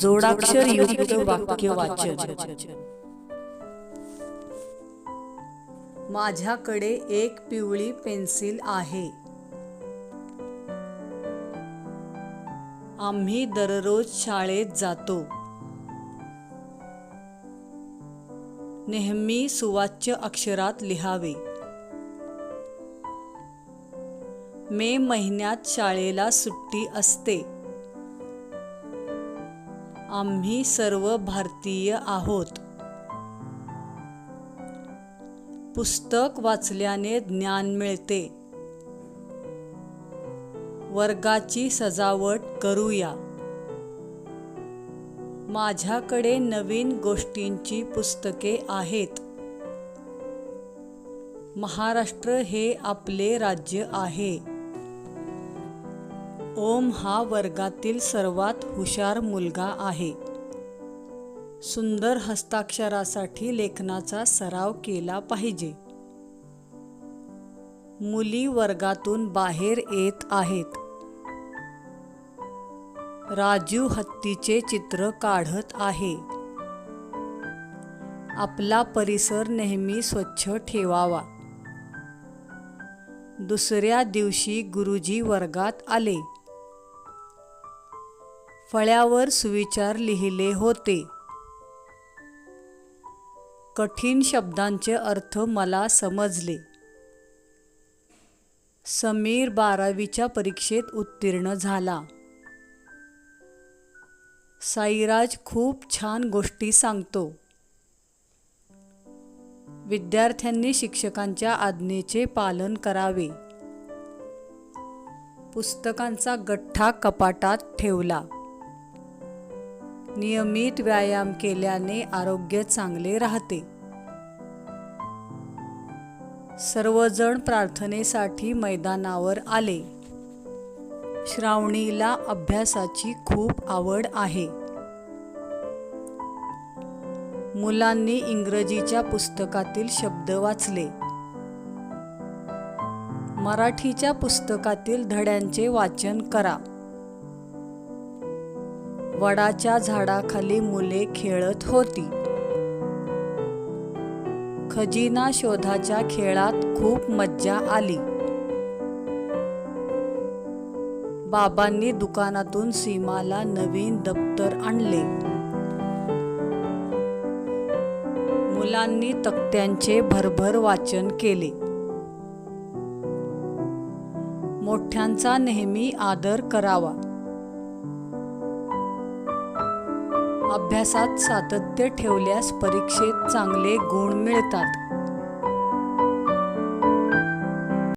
जोडाक्षर युक्त वाक्य वाचन. माझ्याकडे एक पिवळी पेन्सिल आहे. आम्ही दररोज शाळेत जातो. नेहमी सुवाच्य अक्षरात लिहावे. मे महिन्यात शाळेला सुट्टी असते. आम्ही सर्व भारतीय आहोत. पुस्तक वाचल्याने ज्ञान मिळते. वर्गाची सजावट करूया. माझ्याकडे नवीन गोष्टींची पुस्तके आहेत. महाराष्ट्र हे आपले राज्य आहे. ओम हा वर्गातील सर्वात हुशार मुलगा आहे. सुंदर हस्ताक्षरासाठी लेखनाचा सराव केला पाहिजे. मुली वर्गातून बाहेर येत आहेत. राजू हत्तीचे चित्र काढत आहे. आपला परिसर नेहमी स्वच्छ ठेवावा. दुसऱ्या दिवशी गुरुजी वर्गात आले. फळ्यावर सुविचार लिहिले होते. कठीण शब्दांचे अर्थ मला समजले. समीर बारावीच्या परीक्षेत उत्तीर्ण झाला. साईराज खूप छान गोष्टी सांगतो. विद्यार्थ्यांनी शिक्षकांच्या आज्ञेचे पालन करावे. पुस्तकांचा गठ्ठा कपाटात ठेवला. नियमित व्यायाम केल्याने आरोग्य चांगले राहते. सर्वजण प्रार्थनेसाठी मैदानावर आले. श्रावणीला अभ्यासाची खूप आवड आहे. मुलांनी इंग्रजीच्या पुस्तकातील शब्द वाचले. मराठीच्या पुस्तकातील धड्यांचे वाचन करा. वडाच्या झाडाखाली मुले खेळत होती. खजिना शोधाच्या खेळात खूप मज्जा आली. बाबांनी दुकानातून सीमाला नवीन दप्तर आणले. मुलांनी तक्त्यांचे भरभर वाचन केले. मोठ्यांचा नेहमी आदर करावा. अभ्यासात सातत्य ठेवल्यास परीक्षेत चांगले गुण मिळतात.